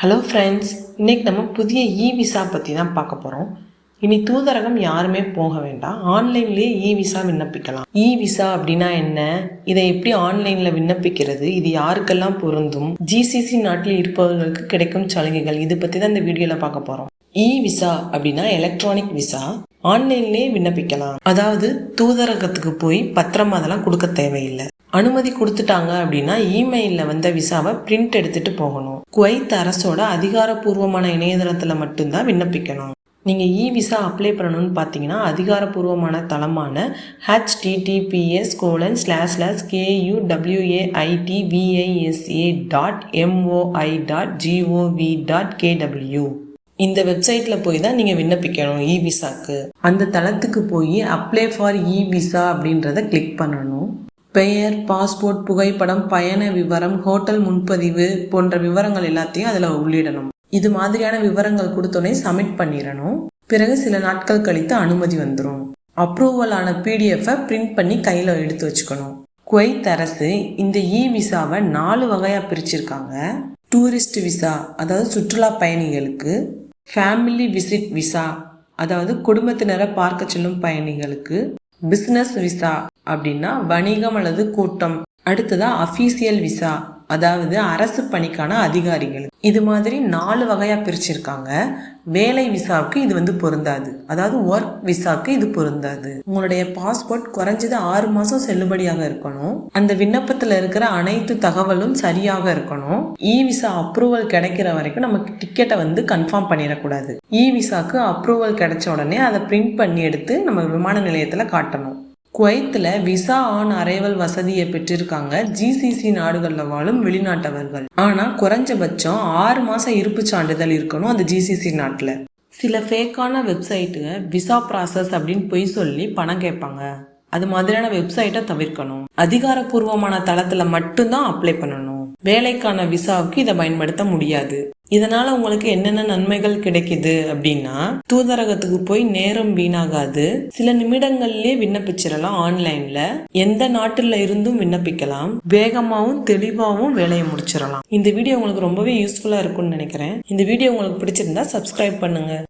Hello friends இன்னைக்கு நம்ம புதிய இ விசா பற்றி தான் பார்க்க போகிறோம் இனி தூதரகம் யாருமே போக வேண்டாம். ஆன்லைன்லேயே இ விசா விண்ணப்பிக்கலாம். இ விசா அப்படின்னா என்ன? இதை எப்படி ஆன்லைனில் விண்ணப்பிக்கிறது? இது யாருக்கெல்லாம் பொருந்தும்? ஜிசிசி நாட்டில் இருப்பவர்களுக்கு கிடைக்கும் சலுகைகள். இது பற்றி தான் இந்த வீடியோவில் பார்க்க போகிறோம் இ விசா அப்படின்னா எலக்ட்ரானிக் விசா ஆன்லைன்லேயே விண்ணப்பிக்கலாம். அதாவது தூதரகத்துக்கு போய் பத்திரம் அதெல்லாம் கொடுக்க தேவையில்லை. அனுமதி கொடுத்துட்டாங்க அப்படின்னா இமெயிலில் வந்த விசாவை பிரிண்ட் எடுத்துட்டு போகணும். குவைத் அரசோட அதிகாரப்பூர்வமான இணையதளத்தில் மட்டும்தான் விண்ணப்பிக்கணும். நீங்கள் இ விசா அப்ளை பண்ணணும்னு பார்த்தீங்கன்னா அதிகாரப்பூர்வமான தளமான HTTPS colon slash slash KU WAIT VISA dot MOI dot GOV dot KW இந்த வெப்சைட்டில் போய் தான் நீங்கள் விண்ணப்பிக்கணும் இ விசாக்கு அந்த தளத்துக்கு போய் அப்ளை ஃபார் இ விசா அப்படின்றத கிளிக் பண்ணணும். பெயர் பாஸ்போர்ட் புகைப்படம் பயண விவரம் ஹோட்டல் முன்பதிவு போன்ற விவரங்கள் எல்லாத்தையும் அதில் உள்ளிடணும். இது மாதிரியான விவரங்கள் கொடுத்தோன்னே சப்மிட் பண்ணிடணும். பிறகு சில நாட்கள் கழித்து அனுமதி வந்துடும் அப்ரூவலான பிடிஎஃப்பை பிரிண்ட் பண்ணி கையில் எடுத்து வச்சுக்கணும். குவைத் அரசு இந்த இ விசாவை நாலு வகையாக பிரிச்சிருக்காங்க. டூரிஸ்ட் விசா அதாவது சுற்றுலா பயணிகளுக்கு ஃபேமிலி விசிட் விசா அதாவது குடும்பத்தினரை பார்க்க செல்லும் பயணிகளுக்கு பிஸ்னஸ் விசா அப்படின்னா வணிகம் அல்லது கூட்டம். அடுத்ததா அஃபீஷியல் விசா அதாவது அரசு பணிக்கான அதிகாரிகள் இது மாதிரி நாலு வகையாக பிரிச்சிருக்காங்க. வேலை விசாவுக்கு இது வந்து பொருந்தாது. அதாவது ஒர்க் விசாவுக்கு இது பொருந்தாது. உங்களுடைய பாஸ்போர்ட் குறைஞ்சது ஆறு மாதம் செல்லுபடியாக இருக்கணும். அந்த விண்ணப்பத்தில் இருக்கிற அனைத்து தகவலும் சரியாக இருக்கணும். இ விசா அப்ரூவல் கிடைக்கிற வரைக்கும் நமக்கு டிக்கெட்டை வந்து கன்ஃபார்ம் பண்ணிடக்கூடாது. இ விசாக்கு அப்ரூவல் கிடைச்ச உடனே அதை பிரிண்ட் பண்ணி எடுத்து நம்ம விமான நிலையத்தில் காட்டணும். குவைத்தில் விசா ஆன் அரைவல் வசதியை பெற்றிருக்காங்க ஜிசிசி நாடுகளில் வாழும் வெளிநாட்டவர்கள். ஆனால் குறைஞ்சபட்சம் ஆறு மாதம் இருப்புச் சான்றிதழ் இருக்கணும் அந்த ஜிசிசி நாட்டில். சில ஃபேக்கான வெப்சைட்டுங்க விசா ப்ராசஸ் அப்படின்னு பொய் சொல்லி பணம் கேட்பாங்க. அது மாதிரியான வெப்சைட்டை தவிர்க்கணும். அதிகாரப்பூர்வமான தளத்தில் மட்டும்தான் அப்ளை பண்ணணும். வேலைக்கான விசாவுக்கு இதை பயன்படுத்த முடியாது. இதனால உங்களுக்கு என்னென்ன நன்மைகள் கிடைக்குது அப்படின்னா தூதரகத்துக்கு போய் நேரம் வீணாகாது. சில நிமிடங்கள்லயே விண்ணப்பிச்சிடலாம் ஆன்லைன்ல. எந்த நாட்டுல இருந்தும் விண்ணப்பிக்கலாம். வேகமாகவும் தெளிவாகவும் வேலையை முடிச்சிடலாம். இந்த வீடியோ உங்களுக்கு ரொம்பவே யூஸ்ஃபுல்லா இருக்கும்னு நினைக்கிறேன். இந்த வீடியோ உங்களுக்கு பிடிச்சிருந்தா சப்ஸ்கிரைப் பண்ணுங்க.